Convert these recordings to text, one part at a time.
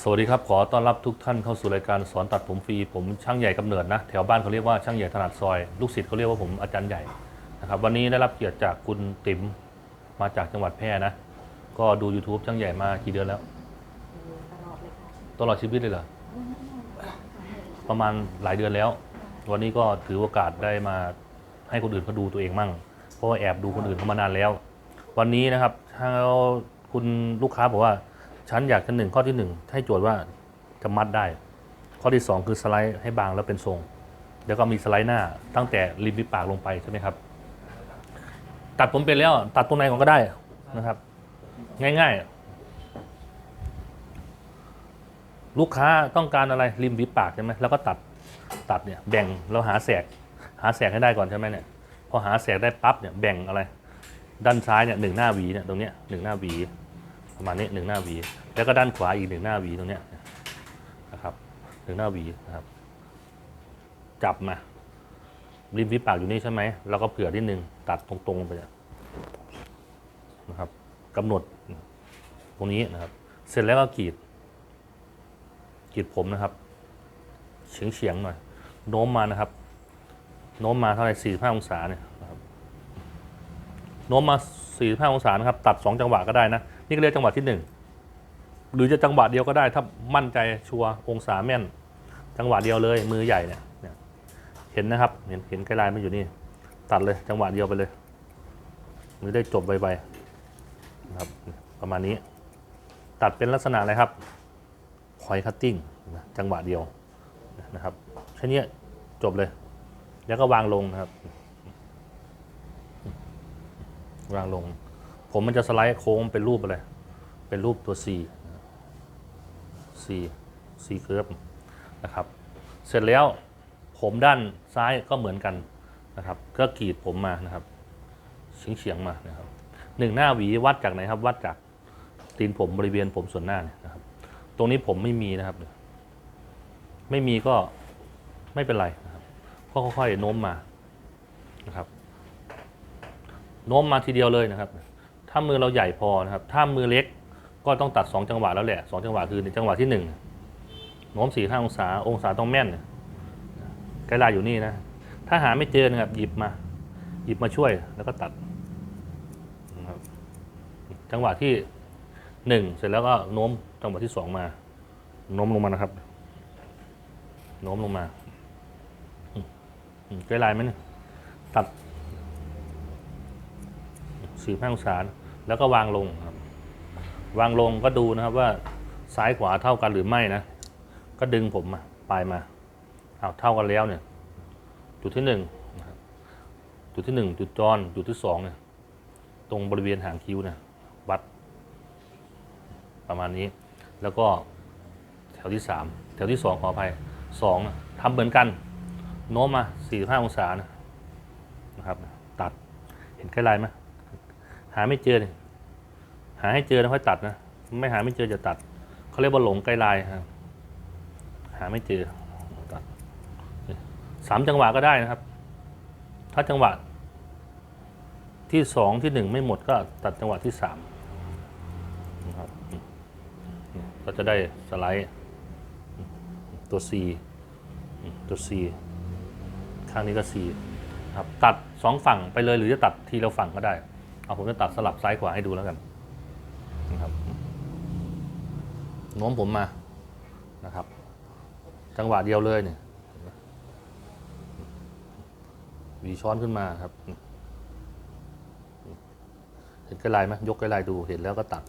สวัสดีครับ ขอต้อนรับทุกท่านเข้าสู่รายการสอนตัดผมฟรี ผมช่างใหญ่กำเนิดนะ แถวบ้านเขาเรียกว่าช่างใหญ่ถนัดซอย ลูกศิษย์เขาเรียกว่าผมอาจารย์ใหญ่นะครับวันนี้ได้รับเกียรติจากคุณติ๋มมาจากจังหวัดแพร่นะ ก็ดู YouTube ช่างใหญ่มากี่เดือนแล้ว ตลอดเลยค่ะตลอดชีวิตเลยเหรอ ประมาณหลายเดือนแล้ว วันนี้ก็ถือโอกาสได้มาให้คนอื่นเขาดูตัวเองมั่ง เพราะว่าแอบดูคนอื่นเขามานานแล้ว วันนี้นะครับถ้าคุณลูกค้าบอกว่า ฉันอยากจะหนึ่งข้อที่หนึ่งให้โจทย์ว่าจะมัดได้ ข้อที่สองคือสไลด์ให้บางแล้วเป็นทรง แล้วก็มีสไลด์หน้าตั้งแต่ริมฝีปากลงไปใช่ไหมครับ ตัดผมเป็นแล้วตัดตรงไหนก่อนก็ได้นะครับ ง่าย ๆ ลูกค้าต้องการอะไรริมฝีปากใช่ไหมแล้วก็ตัดตัดเนี่ยแบ่งเราหาแสกหาแสกให้ได้ก่อนใช่ไหมเนี่ยพอหาแสกได้ปั๊บเนี่ยแบ่งอะไร ด้านซ้ายเนี่ยหนึ่งหน้าหวีเนี่ยตรงเนี้ยหนึ่งหน้าหวี ประมาณนี้หนึ่งหน้าวีแล้วก็ด้านขวาอีกหนึ่งหน้าวีตรงเนี้ยนะครับหนึ่งหน้าวีนะครับ จับมาริมฝีปากอยู่นี่ใช่ไหมเราก็เผื่อนิดนึงตัดตรงๆไปนะครับกำหนดตรงนี้นะครับ เสร็จแล้วก็กรีดกรีดผมนะครับเฉียงเฉียงๆหน่อยโน้มมานะครับ โน้มมาเท่าไหร่สี่ห้าองศาเนี่ยนะครับโน้มมาสี่ห้าองศานะครับ ตัดสองจังหวะก็ได้นะ นี่ก็เรียกจังหวะที่หนึ่งหรือจะจังหวะเดียวก็ได้ถ้ามั่นใจชัวร์องศาแม่น จังหวะเดียวเลยมือใหญ่เนี่ยเห็นนะครับ เห็นเห็นไกด์ไลน์มันอยู่นี่ ตัดเลยจังหวะเดียวไปเลยมือได้จบไวๆนะครับ ประมาณนี้ ตัดเป็นลักษณะอะไรครับพอยคัตติ้งจังหวะเดียวนะครับแค่นี้จบเลย แล้วก็วางลงนะครับ วางลง ผมมันจะสไลด์โค้งเป็นรูปอะไร เป็นรูปตัว C C C เคิร์ฟนะครับ เสร็จแล้วผมด้านซ้ายก็เหมือนกันนะครับ ก็กรีดผมมานะครับเฉียงเฉียงๆมานะครับหนึ่งหน้าหวีวัดจากไหนครับ วัดจากตีนผมบริเวณผมส่วนหน้าเนี่ยนะครับ ตรงนี้ผมไม่มีนะครับ ไม่มีก็ไม่เป็นไรนะครับก็ค่อยๆโน้มมานะครับ โน้มมาทีเดียวเลยนะครับ ถ้ามือเราใหญ่พอนะครับ ถ้ามือเล็กก็ต้องตัด 2 จังหวะแล้วแหละสองจังหวะคือจังหวะที่1โน้ม4ี่ห้าองศา องศาต้องแม่นไกด์ไลน์อยู่นี่นะ ถ้าหาไม่เจอนะครับ หยิบมา หยิบมาช่วยแล้วก็ตัดนะครับจังหวะที่ 1 เสร็จแล้วก็โน้มจังหวะที่ 2 มา โน้มลงมานะครับ โน้มลงมาไกด์ไลน์ไหมเนี่ยตัดสี่ห้าองศา แล้วก็วางลงครับ วางลงก็ดูนะครับว่าซ้ายขวาเท่ากันหรือไม่นะ ก็ดึงผมมาปลายมาเอาเท่ากันแล้วเนี่ย จุดที่หนึ่งจุดที่หนึ่งจุดจรจุดที่สองเนี่ย ตรงบริเวณหางคิ้วเนี่ยวัด ประมาณนี้ แล้วก็แถวที่สามแถวที่สองขออภัยสองทำเหมือนกันโน้มมาสี่ห้าองศานะนะครับ ตัดเห็นใกล้ลายไหม หาไม่เจอเนี่ยหาให้เจอแล้วค่อยตัดนะ ไม่หาไม่เจอจะตัด เขาเรียกว่าหลงไกลลายครับ หาไม่เจอตัดสามจังหวะก็ได้นะครับ ถ้าจังหวะ ที่สองที่หนึ่งไม่หมดก็ตัดจังหวะที่สามนะครับก็จะได้สไลด์ ตัว C ตัว C ข้างนี้ก็ C ครับตัดสองฝั่งไปเลยหรือจะตัดทีละฝั่งก็ได้ เอาผมจะตัดสลับซ้ายขวาให้ดูแล้วกันนะครับโน้มผมมานะครับ จังหวะเดียวเลยเนี่ยวีช้อนขึ้นมาครับ เห็นไกลไลไหมยกไกลไลดูเห็นแล้วก็ตัด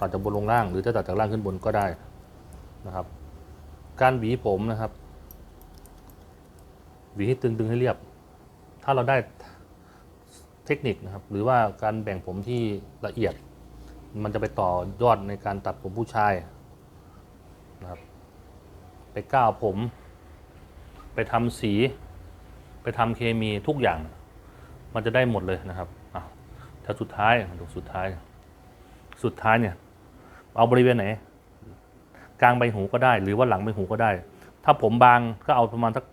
ตัดจากบนลงล่าง หรือจะตัดจากล่างขึ้นบนก็ได้นะครับ การหวีผมนะครับ หวีให้ตึงดึงให้เรียบ ถ้าเราได้ เทคนิคนะครับหรือว่าการแบ่งผมที่ละเอียด มันจะไปต่อยอดในการตัดผมผู้ชายนะครับไปก้าวผม ไปทำสี ไปทำเคมีทุกอย่าง มันจะได้หมดเลยนะครับอะแถวสุดท้ายดูสุดท้าย สุดท้ายเนี่ยเอาบริเวณไหนกลางใบหูก็ได้ หรือว่าหลังใบหูก็ได้ ถ้าผมบางก็เอาประมาณสัก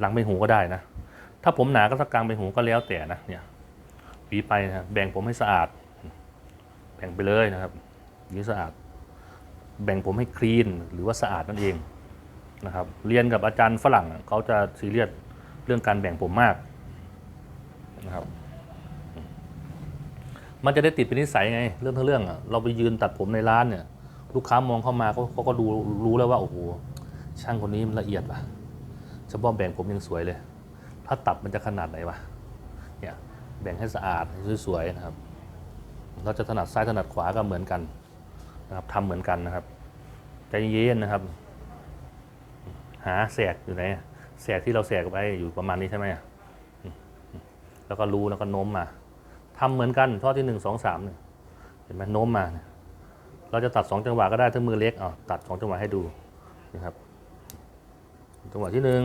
หลังใบหูก็ได้นะ ถ้าผมหนาก็สักกลางใบหูก็แล้วแต่นะเนี่ยหวีไปนะแบ่งผมให้สะอาด แบ่งไปเลยนะครับหวีสะอาด แบ่งผมให้คลีนหรือว่าสะอาดนั่นเองนะครับ เรียนกับอาจารย์ฝรั่งเขาจะซีเรียสเรื่องการแบ่งผมมากนะครับ มันจะได้ติดเป็นนิสัยไง เรื่องทั้งเรื่องอะเราไปยืนตัดผมในร้านเนี่ย ลูกค้ามองเข้ามาเขาเขาก็ดูรู้แล้วว่าโอ้โหช่างคนนี้มันละเอียดว่ะเฉพาะแบ่งผมยังสวยเลย ถ้าตัดมันจะขนาดไหนวะเนี่ยแบ่งให้สะอาดสวยๆนะครับ เราจะถนัดซ้ายถนัดขวาก็เหมือนกันนะครับทำเหมือนกันนะครับใจเย็นๆนะครับ หาแสกอยู่ไหนแสกที่เราแสกไปอยู่ประมาณนี้ใช่ไหมแล้วก็รู้แล้วก็โน้มมาทำเหมือนกันท่อที่หนึ่งสองสามเนี่ยเห็นไหมโน้มมา เราจะตัดสองจังหวะก็ได้ถ้ามือเล็กเอาตัดสองจังหวะให้ดูนะครับจังหวะที่หนึ่ง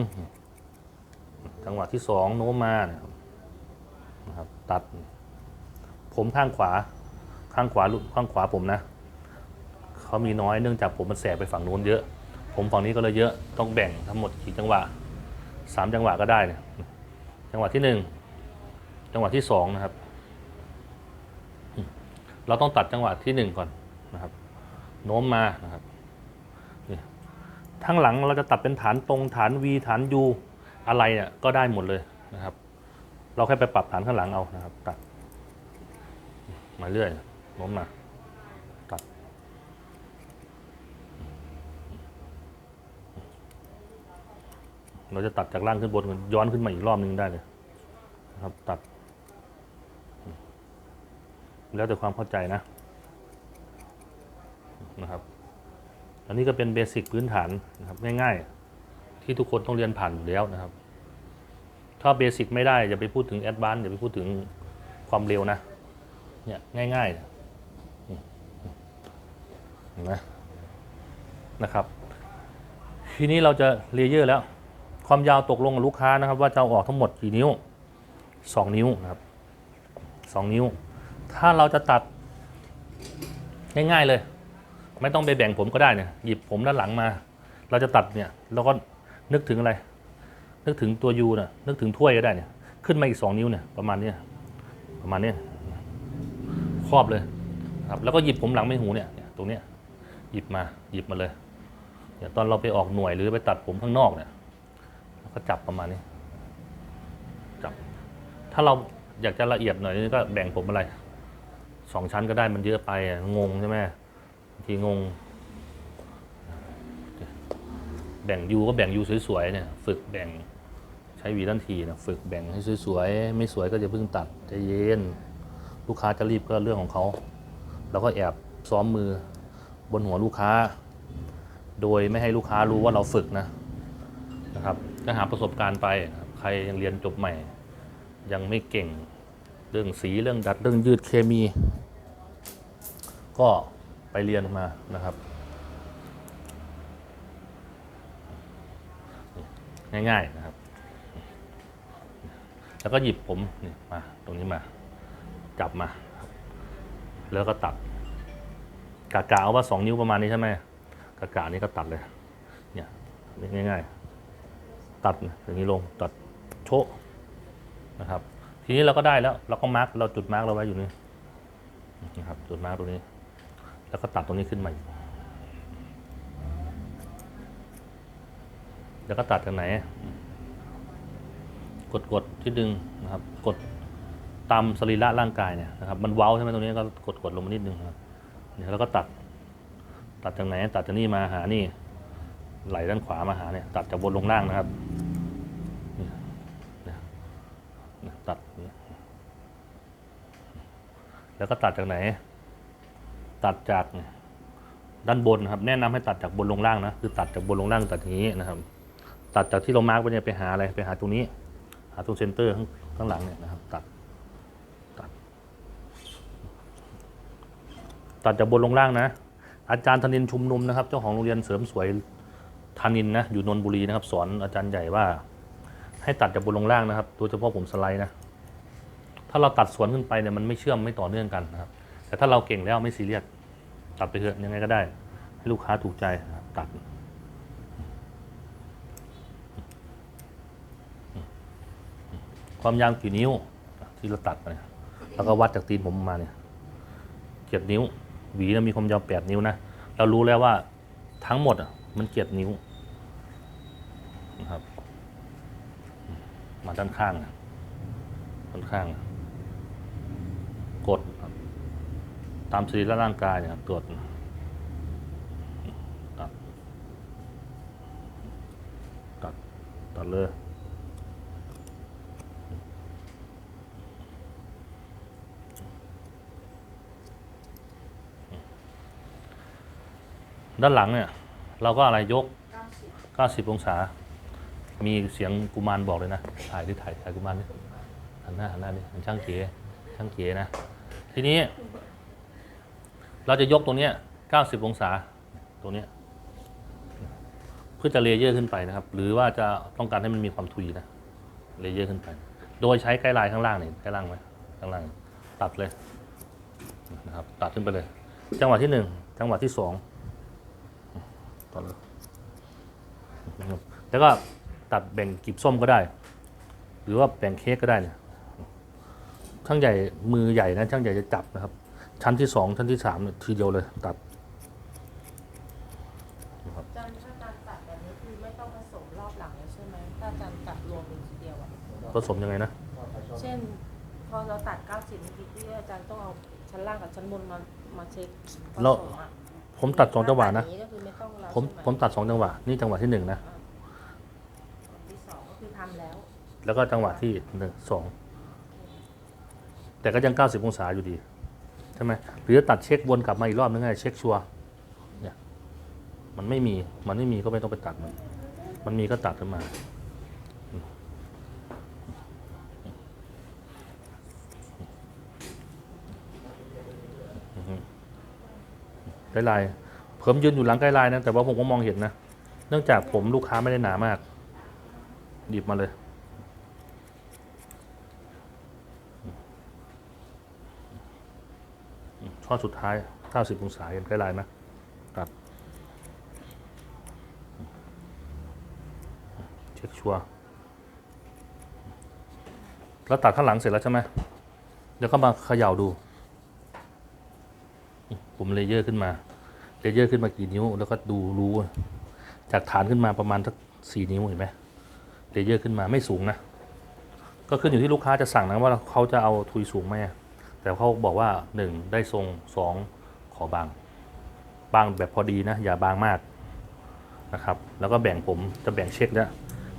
จังหวะที่สองโน้มมานะครับนะครับตัด ผมข้างขวาข้างขวาลูกข้างขวาผมนะเขามีน้อยเนื่องจากผมมันแสบไปฝั่งโน้นเยอะ ผมฝั่งนี้ก็เลยเยอะต้องแบ่งทั้งหมดกี่จังหวะสามจังหวะก็ได้เนี่ยจังหวะที่หนึ่งจังหวะที่สองนะครับ เราต้องตัดจังหวะที่หนึ่งก่อนนะครับ โน้มมานะครับทั้งหลังเราจะตัดเป็นฐานตรงฐาน V ฐาน U อะไรเนี่ยก็ได้หมดเลยนะครับ เราแค่ไปปรับฐานข้างหลังเอานะครับ ตัด มาเรื่อยโน้มมาตัด เราจะตัดจากล่างขึ้นบนย้อนขึ้นมาอีกรอบนึงได้เลยนะครับตัด แล้วแต่ความเข้าใจนะนะครับอันนี้ก็เป็นเบสิกพื้นฐานนะครับง่ายๆ ที่ทุกคนต้องเรียนผ่านอยู่แล้วนะครับ ถ้าเบสิกไม่ได้อย่าไปพูดถึงแอดวานซ์อย่าไปพูดถึงความเร็วนะ เนี่ยง่ายๆนี่ยนไหมนะครับ ทีนี้เราจะเลเยอร์แล้ว ความยาวตกลงกับลูกค้านะครับ ว่าจะเอาออกทั้งหมดกี่นิ้ว 2 นิ้วนะครับ 2 นิ้ว ถ้าเราจะตัดง่ายๆเลย ไม่ต้องไปแบ่งผมก็ได้เนี่ยหยิบผมด้านหลังมา เราจะตัดเนี่ยเราก็ นึกถึงอะไร นึกถึงตัวยูนะนึกถึงถ้วยก็ได้เนี่ย ขึ้นมาอีก2นิ้วเนี่ยประมาณเนี้ยประมาณเนี้ยครอบเลยครับแล้วก็หยิบผมหลังไม่หูเนี่ยตรงเนี้ยหยิบมาหยิบมาเลยเนี่ยตอนเราไปออกหน่วยหรือไปตัดผมข้างนอกเนี่ยแล้วก็จับประมาณนี้ จับ ถ้าเราอยากจะละเอียดหน่อยก็แบ่งผมอะไรสองชั้นก็ได้มันเยอะไปงงใช่ไหมบางทีงง แบ่งยูก็แบ่งยูสวยๆเนี่ยฝึกแบ่งใช้วีทันทีนะฝึกแบ่งให้สวยๆไม่สวยก็จะเพิ่งตัดใจเย็นลูกค้าจะรีบก็เรื่องของเขาเราก็แอบซ้อมมือบนหัวลูกค้า โดยไม่ให้ลูกค้ารู้ว่าเราฝึกนะนะครับก็หาประสบการณ์ไปใครยังเรียนจบใหม่ ยังไม่เก่งเรื่องสีเรื่องดัดเรื่องยืดเคมี ก็ไปเรียนมานะครับ ง่ายๆนะครับ แล้วก็หยิบผมนี่มาตรงนี้มา จับมา แล้วก็ตัด กากาเอาว่าสองนิ้วประมาณนี้ใช่ไหมกากานี้ก็ตัดเลย เนี่ยง่ายๆ ตัดอย่างนี้ลงตัดโชะนะครับ ทีนี้เราก็ได้แล้วเราก็มาร์กเราจุดมาร์กเราไว้อยู่นี่นะครับ จุดมาร์กตรงนี้ แล้วก็ตัดตรงนี้ขึ้นมาอีก แล้วก็ตัดทางไหน กดกดที่ดึงนะครับ กดตามสรีระร่างกายเนี่ยนะครับ มันเว้าใช่ไหมตรงนี้ก็กดกดลงมานิดนึงนะครับเนี่ยแล้วก็ตัด ตัดจากไหน ตัดจากนี่มาหานี่ ไหลด้านขวามาหาเนี่ย ตัดจากบนลงล่างนะครับเนี่ยตัดนี่แล้วก็ตัดจากไหน ตัดจากเนี่ยด้านบนนะครับ แนะนำให้ตัดจากบนลงล่างนะ คือตัดจากบนลงล่างตัดอย่างนี้นะครับ ตัดจากที่เรามาร์กไว้เนี่ยไปหาอะไรไปหาตรงนี้ หาตรงเซนเตอร์ข้างข้างหลังเนี่ยนะครับตัดตัด ตัดจากบนลงล่างนะ อาจารย์ธนินชุมนุมนะครับ เจ้าของโรงเรียนเสริมสวยธนินนะอยู่นนทบุรีนะครับ สอนอาจารย์ใหญ่ว่า ให้ตัดจากบนลงล่างนะครับโดยเฉพาะผมสไลด์นะถ้าเราตัดสวนขึ้นไปเนี่ยมันไม่เชื่อมไม่ต่อเนื่องกันนะครับ แต่ถ้าเราเก่งแล้วไม่ซีเรียสตัดไปเถอะยังไงก็ได้ ให้ลูกค้าถูกใจตัด ความยาวกี่นิ้วที่เราตัดไปเนี่ยแล้วก็วัดจากตีนผมมาเนี่ยเจ็ดนิ้ว หวีนะมีความยาวแปดนิ้วนะเรารู้แล้วว่าทั้งหมดอะมันเจ็ดนิ้วนะครับ มาด้านข้างด้านข้าง กดตามสรีระร่างกายเนี่ยตรวจตัดตัดเลย ด้านหลังเนี่ย เราก็อะไรยก 90 องศา มีเสียงกุมารบอกเลยนะ ถ่ายดิถ่ายถ่ายกุมารดิหันหน้าหันหน้าดิมันช่างเก๋ช่างเก๋นะ ทีนี้ เราจะยกตรงเนี้ย 90 องศาตรงเนี้ยเพื่อจะเลเยอร์ขึ้นไปนะครับ หรือว่าจะต้องการให้มันมีความทุยนะเลเยอร์ขึ้นไป โดยใช้ไกด์ไลน์ข้างล่างนี่ไกด์ล่างไหมข้างล่างตัดเลยนะครับตัดขึ้นไปเลย จังหวะที่หนึ่งจังหวะที่สอง ต่อเลยนะครับแล้วก็ตัดแบ่งกลีบส้มก็ได้ หรือว่าแบ่งเค้กก็ได้เนี่ยช่างใหญ่มือใหญ่นะช่างใหญ่จะจับนะครับ ชั้นที่สองชั้นที่สามเนี่ยทีเดียวเลยตัดอาจารย์ถ้าการตัดแบบนี้คือไม่ต้องผสมรอบหลังแล้วใช่ไหมถ้าอาจารย์ตัดรวมเป็นทีเดียวอะผสมยังไงนะ เช่น พอเราตัด90นาทีที่อาจารย์ต้องเอาชั้นล่างกับชั้นบนมามาเช็คผเราสมอะ ผมตัดสองจังหวะนะถ้าตัดอย่างก็คือไม่ต้องแล้วผมใช่ไหผมตัดสองจังหวะ นี่จังหวะที่หนึ่งนะอ่าที่สองก็คือทำแล้วแล้วก็จังหวะที่หนึ่งสองแต่ก็ยัง90องศาอยู่ดีใช่ไหมหรือจะตัดเช็ควนกลับมาอีกรอบนึงไงเช็คชัวร์เนี่ยมันไม่มีมันไม่มีก็ไม่ต้องไปตัดมัน มันมีก็ตัดขึ้นมาอืมอืม ไกด์ไลน์ผมยืนอยู่หลังไกด์ไลน์นะแต่ว่าผมก็มองเห็นนะ เนื่องจากผมลูกค้าไม่ได้หนามากหยิบมาเลย ช่อสุดท้าย90องศาเห็นไกด์ไลน์ไหมตัดเช็คชัวร์แล้วตัดข้างหลังเสร็จแล้วใช่ไหมเดี๋ยวก็มาเขย่าดู ผมเลเยอร์ขึ้นมา เลเยอร์ขึ้นมากี่นิ้ว แล้วก็ดูรู้ จากฐานขึ้นมาประมาณสักสี่นิ้วเห็นไหมเลเยอร์ขึ้นมาไม่สูงนะ ก็ขึ้นอยู่ที่ลูกค้าจะสั่งนะว่าเขาจะเอาทุยสูงไหมแต่เขาบอกว่าหนึ่งได้ทรงสองขอบาง บางแบบพอดีนะ อย่าบางมากนะครับ แล้วก็แบ่งผมจะแบ่งเช็คแล้ว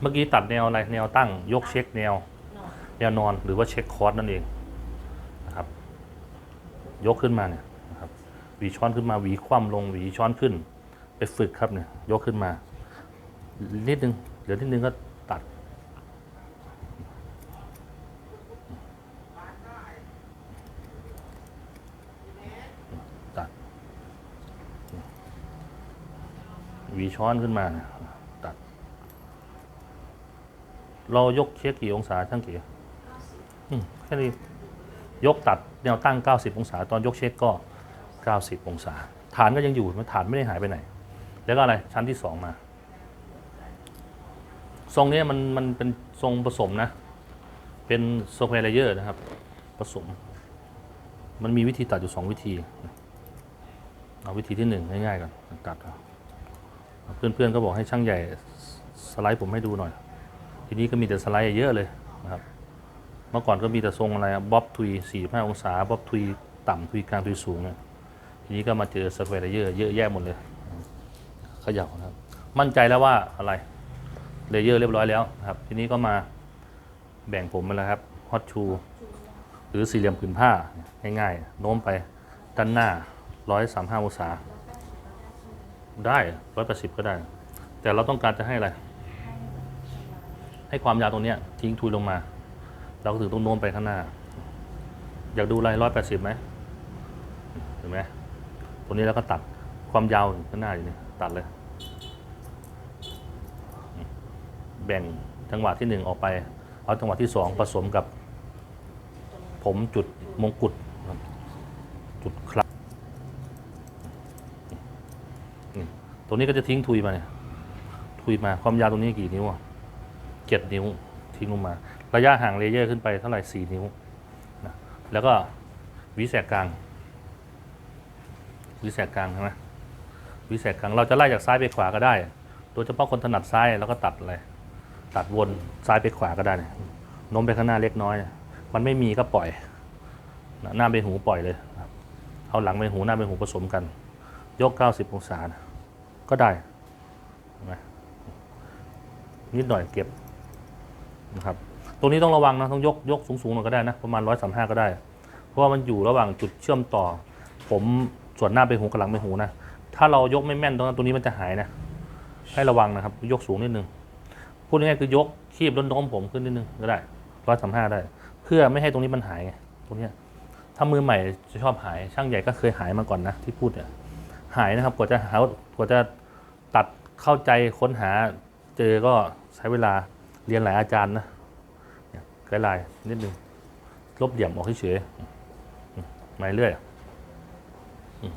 เมื่อกี้ตัดแนวอะไรแนวตั้งยกเช็คแนวนอนแนวนอนหรือว่าเช็คคอร์สนั่นเองนะครับ ยกขึ้นมาเนี่ยนะครับห วีช้อนขึ้นมาหวีคว่ำลงหวีช้อนขึ้น ไปฝึกครับเนี่ยยกขึ้นมา นิดนึงเหลือนิดนึงก็ตัด ตัด หวีช้อนขึ้นมาตัด เรายกเช็คกี่องศาช่างกี่แค่นี้ยกตัดแนวตั้ง 90 องศา ตอนยกเช็คก็ 90 องศา ฐานก็ยังอยู่มันฐานไม่ได้หายไปไหน แล้วก็อะไรชั้นที่สองมา ทรงนี้มันมันเป็นทรงผสมนะ เป็นโซเฟเลเยอร์นะครับ ผสม มันมีวิธีตัดอยู่สองวิธี เอาวิธีที่หนึ่งง่ายๆก่อนตัดเอาเพื่อนๆก็บอกให้ช่างใหญ่สไลด์ผมให้ดูหน่อย ทีนี้ก็มีแต่สไลด์เยอะเลยนะครับเมื่อก่อนก็มีแต่ทรงอะไรบ๊อบทุย45 องศาบ๊อบทุยต่ำทุยกลางทุยสูงเนี่ย ทีนี้ก็มาเจอสเปรเยอร์เยอะแยะหมดเลยเขย่านะครับ มั่นใจแล้วว่าอะไรเลเยอร์เรียบร้อยแล้วนะครับ ทีนี้ก็มาแบ่งผมมาแล้วครับฮอตชูหรือสี่เหลี่ยมผืนผ้าง่ายๆโน้มไปด้านหน้า135องศาได้180ก็ได้ แต่เราต้องการจะให้อะไร ให้ความยาวตรงนี้ทิ้งทุยลงมา เราก็ถึงต้องโน้มไปข้างหน้า อยากดูอะไรร้อยแปดสิบไหมเห็นไหม ตรงนี้แล้วก็ตัดความยาวข้างหน้าอยู่นี่ตัดเลย แบ่งจังหวะที่หนึ่งออกไปเอาจังหวะที่สองผสมกับ ผมจุดมงกุฎจุดครับตรงนี้ก็จะทิ้งทุยมาเนี่ยทุยมาความยาวตรงนี้กี่นิ้วอะเจ็ดนิ้วทิ้งลงมา ระยะห่างเลเยอร์ขึ้นไปเท่าไหร่สี่นิ้วนะแล้วก็วีแสกกลาง วีแสกกลางใช่ไหมวีแสกครั้งเราจะไล่จากซ้ายไปขวาก็ได้ โดยเฉพาะคนถนัดซ้ายเราก็ตัดอะไรตัดวนซ้ายไปขวาก็ได้เนี่ยน้มไปข้างหน้าเล็กน้อย มันไม่มีก็ปล่อย หน้าไปหูปล่อยเลย เอาหลังไปหูหน้าไปหูผสมกัน ยก 90 องศานะก็ได้นไหมนิดหน่อยเก็บนะครับ ตรงนี้ต้องระวังนะต้องยกยกสูงๆหน่อยก็ได้นะ ประมาณ 135 ก็ได้ เพราะว่ามันอยู่ระหว่างจุดเชื่อมต่อ ผม ส่วนหน้าไปหูกับหลังไปหูนะ ถ้าเรายกไม่แม่นตรงนั้นตรงนี้มันจะหายนะ ให้ระวังนะครับ ยกสูงนิดนึง พูดง่ายๆคือยกคีบล้นน้มผมขึ้นนิดนึงก็ได้ร้อยสามห้าได้ เพื่อไม่ให้ตรงนี้มันหายไงตรงนี้ถ้ามือใหม่จะชอบหาย ช่างใหญ่ก็เคยหายมาก่อนนะที่พูดเนี่ย หายนะครับ กว่าจะหากว่าจะตัดเข้าใจค้นหาเจอก็ใช้เวลาเรียนหลายอาจารย์นะไกด์ไลน์นิดนึงลบเหลี่ยมออกเฉยๆอืมมาเรื่อยอืม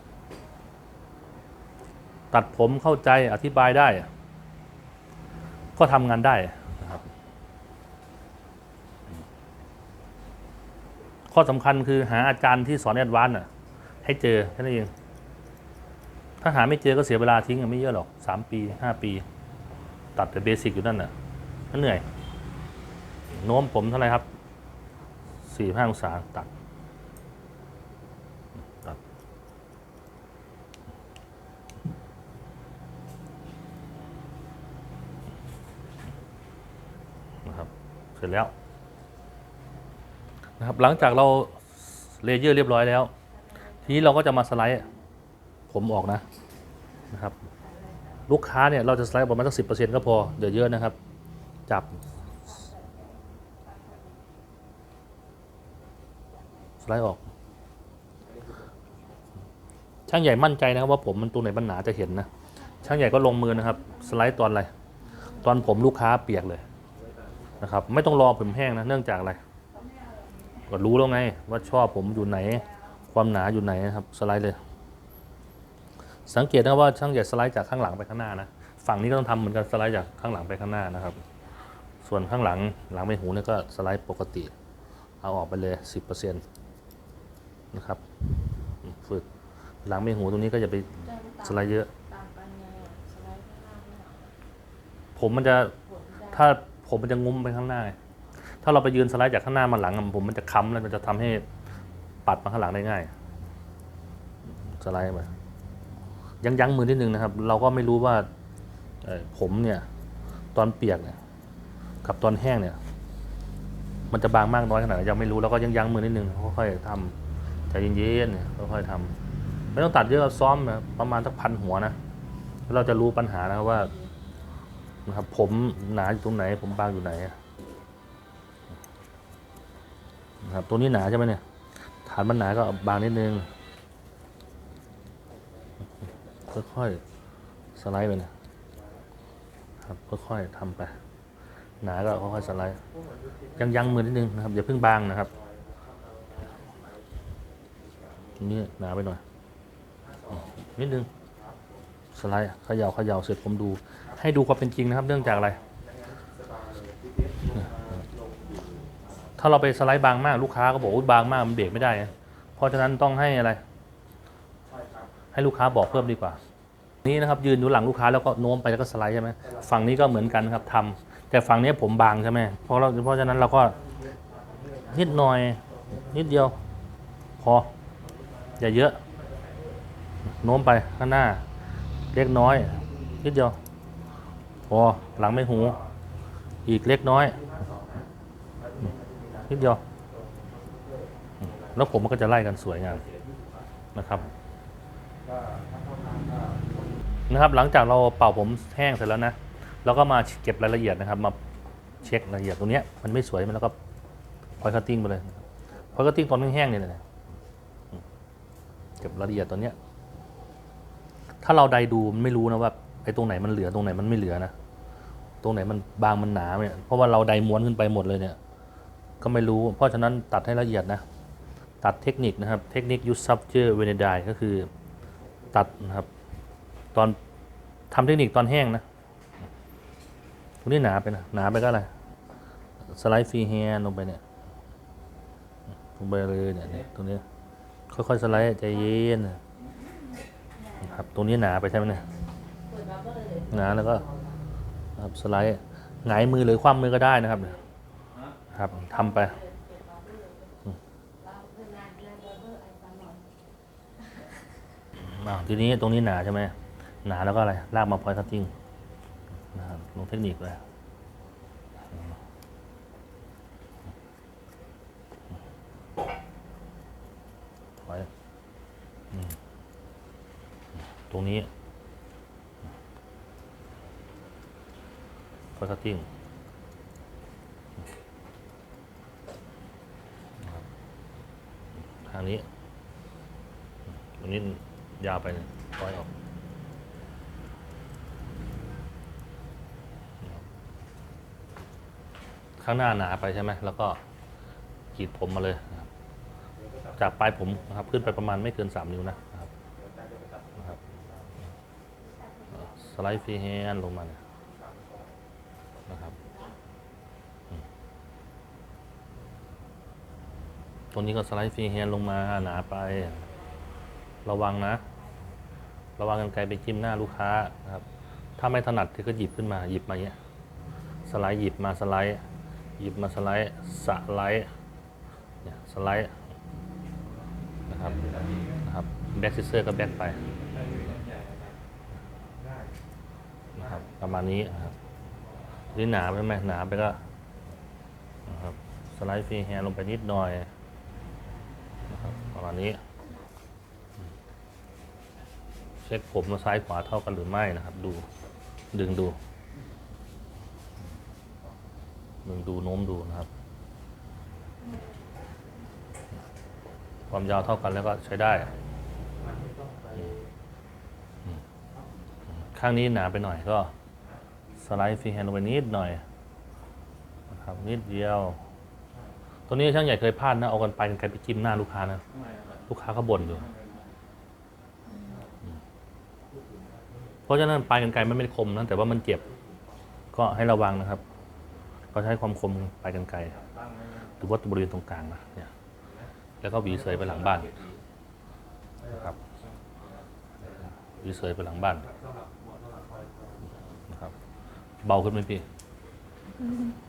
ตัดผมเข้าใจอธิบายได้ ก็ทำงานได้นะครับ ข้อสำคัญคือหาอาจารย์ที่สอนแอดวานซ์น่ะให้เจอแค่นั้นเอง ถ้าหาไม่เจอก็เสียเวลาทิ้งไม่เยอะหรอกสามปีห้าปี ตัดแต่เบสิกอยู่นั่นน่ะนั่นเหนื่อย โน้มผมเท่าไหร่ครับสี่ห้าองศาตัดตัด นะครับ เสร็จแล้วนะครับหลังจากเราเลเยอร์เรียบร้อยแล้ว ทีนี้เราก็จะมาสไลด์ผมออกนะนะครับ ลูกค้าเนี่ยเราจะสไลด์ประมาณสักสิก็พอเดี๋ยวเยอะนะครับ จับสไลด์ออก ช่างใหญ่มั่นใจนะครับว่าผมมันตัวไหนมันหนาจะเห็นนะ ช่างใหญ่ก็ลงมือนะครับ สไลด์ตอนอะไร ตอนผมลูกค้าเปียกเลย นะครับ ไม่ต้องรอผมแห้งนะเนื่องจากอะไรก็รู้แล้วไง ว่าชอบผมอยู่ไหน ความหนาอยู่ไหนนะครับสไลด์เลย สังเกตนะว่าช่างใหญ่สไลด์จากข้างหลังไปข้างหน้านะฝั่งนี้ก็ต้องทำเหมือนกันสไลด์จากข้างหลังไปข้างหน้านะครับ ส่วนข้างหลังหลังใบหูเนี่ยก็สไลด์ปกติ เอาออกไปเลย 10%นะครับฝึกหลังใบหูตรงนี้ก็จะไปสไลด์เยอะ ผมมันจะถ้า ผมมันจะงุ้มไปข้างหน้า ถ้าเราไปยืนสไลด์จากข้างหน้ามาหลังอะผมมันจะค้ำแล้วมันจะทำให้ปัดมาข้างหลังได้ง่าย สไลด์ไปยั้งยั้งมือนิดนึงนะครับ เราก็ไม่รู้ว่าผมเนี่ยตอนเปียกเนี่ยกับตอนแห้งเนี่ย มันจะบางมากน้อยขนาดไหนยังไม่รู้แล้วก็ยั้งยั้งมือนิดนึงค่อยๆทำใจเย็นๆเนี่ยค่อยๆทำไม่ต้องตัดเยอะซ้อมนะประมาณสักพันหัวนะเราจะรู้ปัญหานะครับว่า นะครับ ผมหนาอยู่ตรงไหน ผมบางอยู่ไหนนะครับตัวนี้หนาใช่ไหมเนี่ย ฐานมันหนาก็บางนิดนึงค่อยๆสไลด์ไปนะครับค่อยๆทำไป หนาก็ค่อยๆสไลด์ยังยังมือนิดนึงนะครับอย่าเพิ่งบางนะครับนี้หนาไปหน่อยนิดนึงสไลด์เขย่าเขย่าเสร็จผมดู ให้ดูความเป็นจริงนะครับ เนื่องจากอะไร ถ้าเราไปสไลด์บางมากลูกค้าก็บอกว่าบางมากมันเบรกไม่ได้ เพราะฉะนั้นต้องให้อะไร ให้ลูกค้าบอกเพิ่มดีกว่า นี่นะครับ ยืนอยู่หลังลูกค้าแล้วก็โน้มไปแล้วก็สไลด์ใช่ไหมฝั่งนี้ก็เหมือนกันครับทำแต่ฝั่งนี้ผมบางใช่ไหมเพราะเราเพราะฉะนั้นเราก็นิดหน่อยนิดเดียว พอ อย่าเยอะ โน้มไปข้างหน้า เล็กน้อย นิดเดียว พอหลังไม่หู อีกเล็กน้อย นิดเดียว แล้วผมมันก็จะไล่กันสวยงามนะครับนะครับ หลังจากเราเป่าผมแห้งเสร็จแล้วนะเราก็มาเก็บรายละเอียดนะครับ มาเช็ครายละเอียดตรงนี้มันไม่สวยมันแล้วก็พอยคัตติ้งไปเลยพอยคัตติ้งตอนแห้งๆเนี่ยนะเก็บรายละเอียดตัวเนี้ยถ้าเราใดดูมันไม่รู้นะว่า อ้ตรงไหนมันเหลือตรงไหนมันไม่เหลือนะตรงไหนมันบางมันหนาเนี่ยเพราะว่าเราใดม้วนขึ้นไปหมดเลยเนี่ย ก็ไม่รู้ เพราะฉะนั้นตัดให้ละเอียดนะ ตัดเทคนิคนะครับ เทคนิค use subject when I die ก็คือตัดนะครับ ตอนทำเทคนิคตอนแห้งนะตรงนี้หนาไปนะหนาไปก็อะไรสไลด์ฟรีแฮนลงไปเนี่ยลงไปเลยเนี่ยตรงนี้ค่อยๆสไลด์ใจเย็นนะครับตรงนี้หนาไปใช่ไหมเนี่ย นาแล้วก็ครับสไลด์หงายมือหรือคว่ำมือก็ได้นะครับครับทำไปอ้าวทีนี้ตรงนี้หนาใช่ไหมหนาแล้วก็อะไรลากมาพอยคัตติ้งนะครับลงเทคนิคเลยไว้อืมตรงนี้ พอคัตติ้งทางนี้ ตรงนี้ยาวไปเลยร้อยออกข้างหน้าหนาไปใช่ไหมแล้วก็กรีดผมมาเลยจากปลายผมนะครับขึ้นไปประมาณไม่เกิน 3 นิ้วนะครับนะครับสไลด์ฟรีแฮนด์ลงมาเนี่ยนะครับอืม ตัวนี้ก็สไลด์ฟรีแฮนด์ลงมาหนาไป ระวังนะ ระวังกันไกลไปจิ้มหน้าลูกค้านะครับ ถ้าไม่ถนัดที่ก็หยิบขึ้นมาหยิบมาเนี้ยสไลด์หยิบมาสไลด์ หยิบมาสไลด์สไลด์เนี่ยสไลด์นะครับนะครับแบ็กซิเซอร์ก็แบ็กไปนะครับประมาณนี้นะครับนี่หนาไปไหมหนาไปก็นะครับสไลด์ฟรีแฮนด์ลงไปนิดหน่อย ประมาณนี้ เช็คผมว่าซ้ายขวาเท่ากันหรือไม่นะครับ ดู ดึงดูดึงดูโน้มดูนะครับ ความยาวเท่ากันแล้วก็ใช้ได้ ข้างนี้หนาไปหน่อยก็ สไลด์ฟรีแฮนด์ลงไปนิดหน่อยนะครับนิดเดียว ตัวนี้ช่างใหญ่เคยพลาดนะเอากันไปกันไกลไปจิ้มหน้าลูกค้านะลูกค้าก็บ่นอยู่อืมเพราะฉะนั้นปลายกันไกลมันไม่ได้คมนะแต่ว่ามันเจ็บ ก็ให้ระวังนะครับ ก็ใช้ความคมปลายกันไกลหรือว่าบริเวณตรงกลางนะเนี่ยแล้วก็หวีเสยไปหลังบ้านนะครับหวีเสยไปหลังบ้านนะครับ เบาขึ้นไหมพี่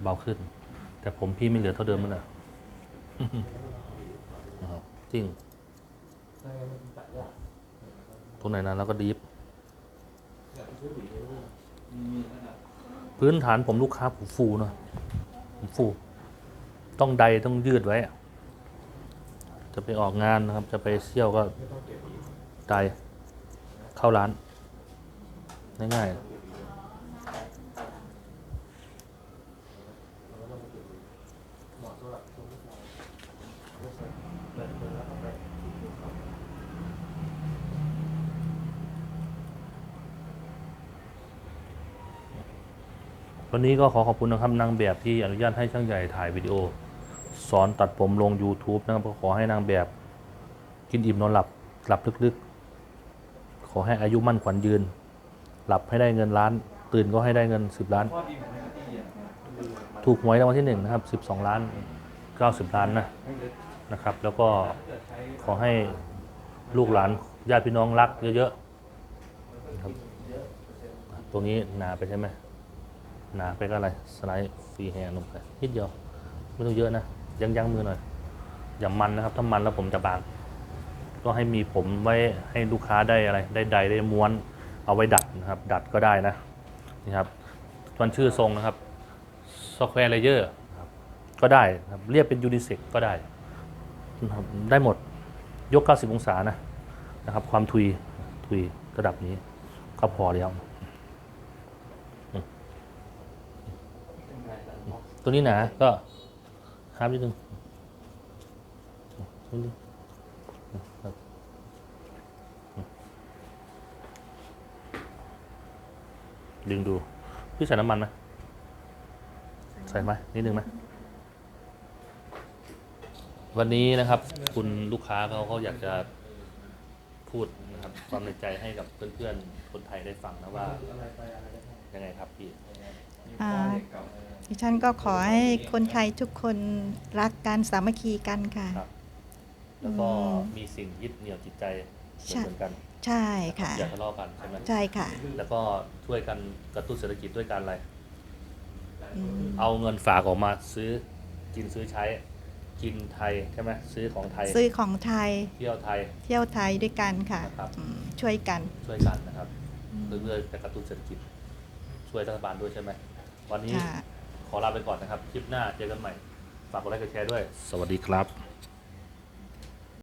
เบาขึ้น แต่ผมพี่ไม่เหลือเท่าเดิมแล้วนะ นะครับจริงตรงไหนนะแล้วก็ดีฟพื้นฐานผมลูกค้าผมฟูเนอะผมฟู ต้องใดต้องยืดไว้ จะไปออกงานนะครับ จะไปเที่ยวก็ไดเข้าร้าน ง่ายๆ วันนี้ก็ขอขอบคุณนะครับนางแบบที่อนุญาตให้ช่างใหญ่ถ่ายวิดีโอ สอนตัดผมลง YouTube นะครับก็ขอให้นางแบบกินอิ่มนอนหลับหลับลึกๆ ขอให้อายุมั่นขวัญยืน หลับให้ได้เงินล้าน ตื่นก็ให้ได้เงิน 10 ล้าน ถูกหวยรางวัลที่หนึ่งนะครับ 12 ล้าน 90 ล้านนะนะครับ แล้วก็ขอให้ลูกหลานญาติพี่น้องรักเยอะๆนะครับตรงนี้หนาไปใช่ไหม หนาไปก็อะไรสไลด์ฟรีแฮนด์ลงไปนิดเดียวไม่ต้องเยอะนะยั้งยั้งมือหน่อยอย่ามันนะครับถ้ามันแล้วผมจะบาง ก็ให้มีผมไว้ให้ลูกค้าได้อะไร ได้ใดได้ม้วนเอาไว้ดัดนะครับ ดัดก็ได้นะนี่ครับมันชื่อทรงนะครับสแควร์เลเยอร์ก็ได้ครับเรียกเป็นยูนิเซ็กก็ได้นะครับได้หมดยก 90 องศานะนะครับ ความทุยทุยระดับนี้ก็พอแล้วอืม ตัวนี้หนาก็ฮาร์ปนิดนึงนิดนึงดึงดู พี่ใส่น้ำมันไหมใส่ไหมนิดนึงไหมวันนี้นะครับ คุณลูกค้าเขาเขาอยากจะพูดนะครับความในใจให้กับเพื่อนๆ คนไทยได้ฟังนะว่า ยังไงครับพี่ อ่า ดิฉันก็ขอให้คนไทยทุกคนรักกันสามัคคีกันค่ะ ครับ แล้วก็อืม มีสิ่งยึดเหนี่ยวจิตใจใช่เหมือนกันใช่ค่ะ อย่าทะเลาะกันใช่ไหมใช่ค่ะแล้วก็ช่วยกันกระตุ้นเศรษฐกิจด้วยการอะไร อืมเอาเงินฝากออกมาซื้อกินซื้อใช้ กินไทยใช่ไหมซื้อของไทยซื้อของไทยเที่ยวไทย เที่ยวไทยด้วยกันค่ะครับ อืมช่วยกัน ช่วยกันนะครับ เพื่อจะกระตุ้นเศรษฐกิจ ช่วยรัฐบาลด้วยใช่ไหมวันนี้ค่ะ ขอลาไปก่อนนะครับ คลิปหน้าเจอกันใหม่ ฝากกดไลค์กดแชร์ด้วย สวัสดีครับ